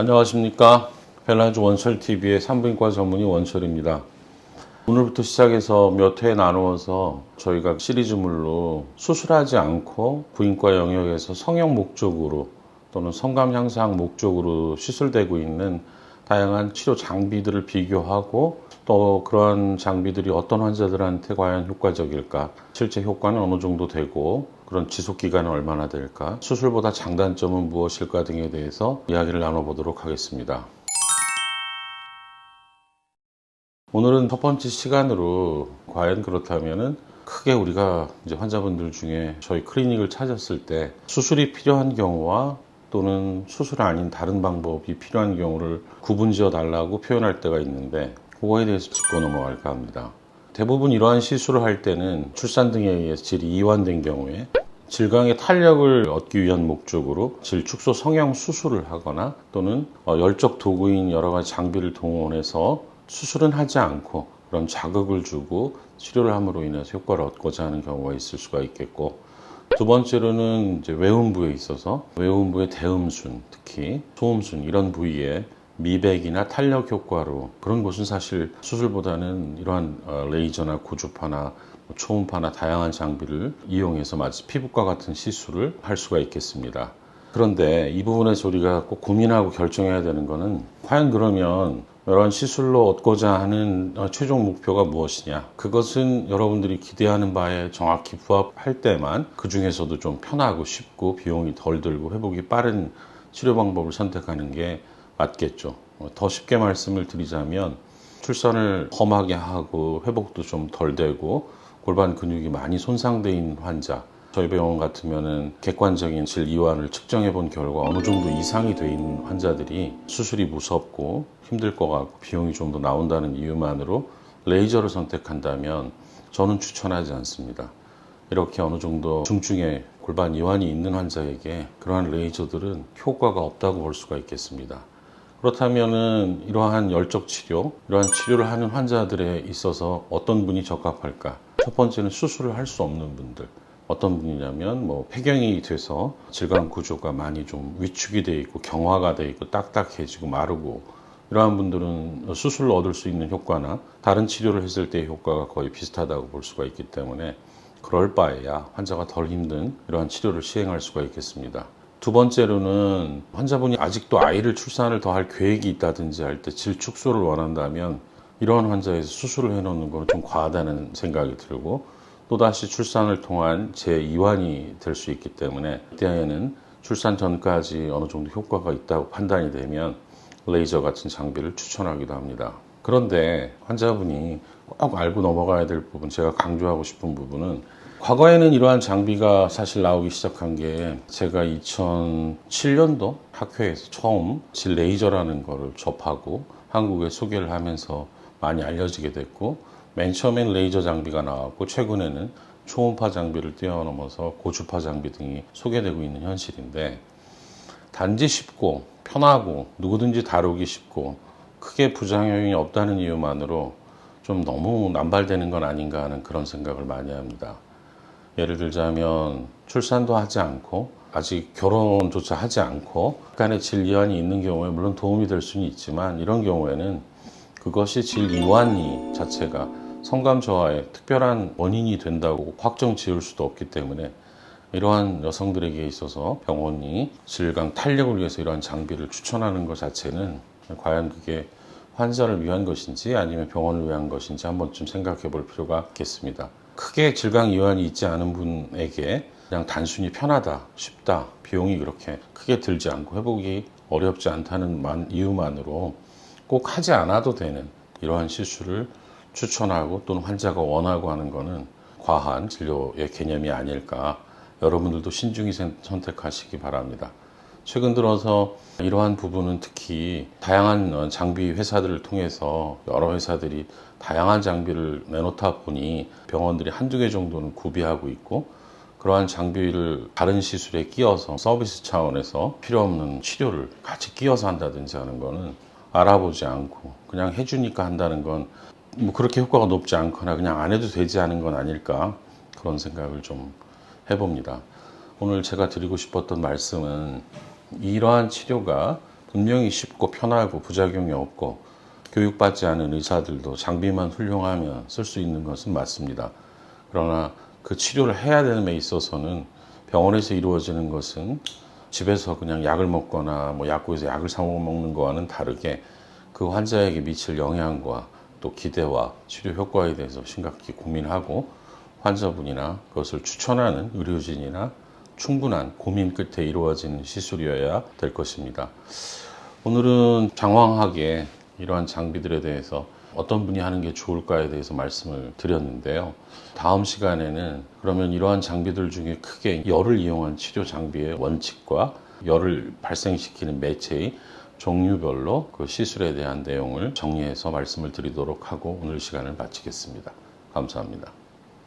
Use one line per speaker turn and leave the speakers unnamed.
안녕하십니까. 벨라즈 원철TV의 산부인과 전문의 원철입니다. 오늘부터 시작해서 몇 회 나누어서 저희가 시리즈물로 수술하지 않고 부인과 영역에서 성형 목적으로 또는 성감 향상 목적으로 시술되고 있는 다양한 치료 장비들을 비교하고 또 그러한 장비들이 어떤 환자들한테 과연 효과적일까, 실제 효과는 어느 정도 되고 그런 지속 기간은 얼마나 될까, 수술보다 장단점은 무엇일까 등에 대해서 이야기를 나눠보도록 하겠습니다. 오늘은 첫 번째 시간으로 과연 그렇다면은 크게 우리가 이제 환자분들 중에 저희 클리닉을 찾았을 때 수술이 필요한 경우와 또는 수술 아닌 다른 방법이 필요한 경우를 구분지어 달라고 표현할 때가 있는데 그거에 대해서 짚고 넘어갈까 합니다. 대부분 이러한 시술을 할 때는 출산 등에 의해서 질이 이완된 경우에 질강의 탄력을 얻기 위한 목적으로 질 축소 성형 수술을 하거나 또는 어, 열적 도구인 여러 가지 장비를 동원해서 수술은 하지 않고 그런 자극을 주고 치료를 함으로 인해서 효과를 얻고자 하는 경우가 있을 수가 있겠고 두 번째로는 이제 외음부에 있어서 외음부의 대음순 특히 소음순 이런 부위에 미백이나 탄력 효과로 그런 곳은 사실 수술보다는 이러한 어, 레이저나 고주파나 뭐 초음파나 다양한 장비를 이용해서 마치 피부과 같은 시술을 할 수가 있겠습니다. 그런데 이 부분에서 우리가 꼭 고민하고 결정해야 되는 거는 과연 그러면 이런 시술로 얻고자 하는 어, 최종 목표가 무엇이냐 그것은 여러분들이 기대하는 바에 정확히 부합할 때만 그 중에서도 좀 편하고 쉽고 비용이 덜 들고 회복이 빠른 치료 방법을 선택하는 게 맞겠죠 어, 더 쉽게 말씀을 드리자면 출산을 험하게 하고 회복도 좀 덜 되고 골반 근육이 많이 손상돼 있는 환자 저희 병원 같으면은 객관적인 질 이완을 측정해 본 결과 어느 정도 이상이 돼 있는 환자들이 수술이 무섭고 힘들 것 같고 비용이 좀 더 나온다는 이유만으로 레이저를 선택한다면 저는 추천하지 않습니다. 이렇게 어느 정도 중증의 골반 이완이 있는 환자에게 그러한 레이저들은 효과가 없다고 볼 수가 있겠습니다. 그렇다면은 이러한 열적 치료, 이러한 치료를 하는 환자들에 있어서 어떤 분이 적합할까? 첫 번째는 수술을 할 수 없는 분들. 어떤 분이냐면 뭐 폐경이 돼서 질감 구조가 많이 좀 위축이 돼 있고 경화가 돼 있고 딱딱해지고 마르고 이러한 분들은 수술로 얻을 수 있는 효과나 다른 치료를 했을 때의 효과가 거의 비슷하다고 볼 수가 있기 때문에 그럴 바에야 환자가 덜 힘든 이러한 치료를 시행할 수가 있겠습니다. 두 번째로는 환자분이 아직도 아이를 출산을 더 할 계획이 있다든지 할 때 질 축소를 원한다면 이러한 환자에서 수술을 해놓는 것은 좀 과하다는 생각이 들고 또다시 출산을 통한 재이완이 될 수 있기 때문에 이때에는 출산 전까지 어느 정도 효과가 있다고 판단이 되면 레이저 같은 장비를 추천하기도 합니다. 그런데 환자분이 꼭 알고 넘어가야 될 부분, 제가 강조하고 싶은 부분은 과거에는 이러한 장비가 사실 나오기 시작한 게 제가 2007년도 학회에서 처음 질 레이저라는 거를 접하고 한국에 소개를 하면서 많이 알려지게 됐고 맨 처음엔 레이저 장비가 나왔고 최근에는 초음파 장비를 뛰어넘어서 고주파 장비 등이 소개되고 있는 현실인데 단지 쉽고 편하고 누구든지 다루기 쉽고 크게 부작용이 없다는 이유만으로 좀 너무 남발되는 건 아닌가 하는 그런 생각을 많이 합니다. 예를 들자면 출산도 하지 않고 아직 결혼조차 하지 않고 약간의 질 이완이 있는 경우에 물론 도움이 될 수는 있지만 이런 경우에는 그것이 질 이완이 자체가 성감 저하의 특별한 원인이 된다고 확정 지을 수도 없기 때문에 이러한 여성들에게 있어서 병원이 질강 탄력을 위해서 이러한 장비를 추천하는 것 자체는 과연 그게 환자를 위한 것인지 아니면 병원을 위한 것인지 한 번쯤 생각해 볼 필요가 있겠습니다. 크게 질강 이완이 있지 않은 분에게 그냥 단순히 편하다, 쉽다, 비용이 그렇게 크게 들지 않고 회복이 어렵지 않다는 만- 이유만으로 꼭 하지 않아도 되는 이러한 시술을 추천하고 또는 환자가 원하고 하는 것은 과한 진료의 개념이 아닐까 여러분들도 신중히 선- 선택하시기 바랍니다. 최근 들어서 이러한 부분은 특히 다양한 어, 장비 회사들을 통해서 여러 회사들이 다양한 장비를 내놓다 보니 병원들이 한두 개 정도는 구비하고 있고 그러한 장비를 다른 시술에 끼워서 서비스 차원에서 필요 없는 치료를 같이 끼워서 한다든지 하는 거는 알아보지 않고 그냥 해주니까 한다는 건 뭐 그렇게 효과가 높지 않거나 그냥 안 해도 되지 않은 건 아닐까 그런 생각을 좀 해봅니다. 오늘 제가 드리고 싶었던 말씀은 이러한 치료가 분명히 쉽고 편하고 부작용이 없고 교육받지 않은 의사들도 장비만 훌륭하면 쓸 수 있는 것은 맞습니다. 그러나 그 치료를 해야 되는 데 있어서는 병원에서 이루어지는 것은 집에서 그냥 약을 먹거나 뭐 약국에서 약을 사 먹는 거와는 다르게 그 환자에게 미칠 영향과 또 기대와 치료 효과에 대해서 심각히 고민하고 환자분이나 그것을 추천하는 의료진이나 충분한 고민 끝에 이루어지는 시술이어야 될 것입니다. 오늘은 장황하게 이러한 장비들에 대해서 어떤 분이 하는 게 좋을까에 대해서 말씀을 드렸는데요. 다음 시간에는 그러면 이러한 장비들 중에 크게 열을 이용한 치료 장비의 원칙과 열을 발생시키는 매체의 종류별로 그 시술에 대한 내용을 정리해서 말씀을 드리도록 하고 오늘 시간을 마치겠습니다. 감사합니다.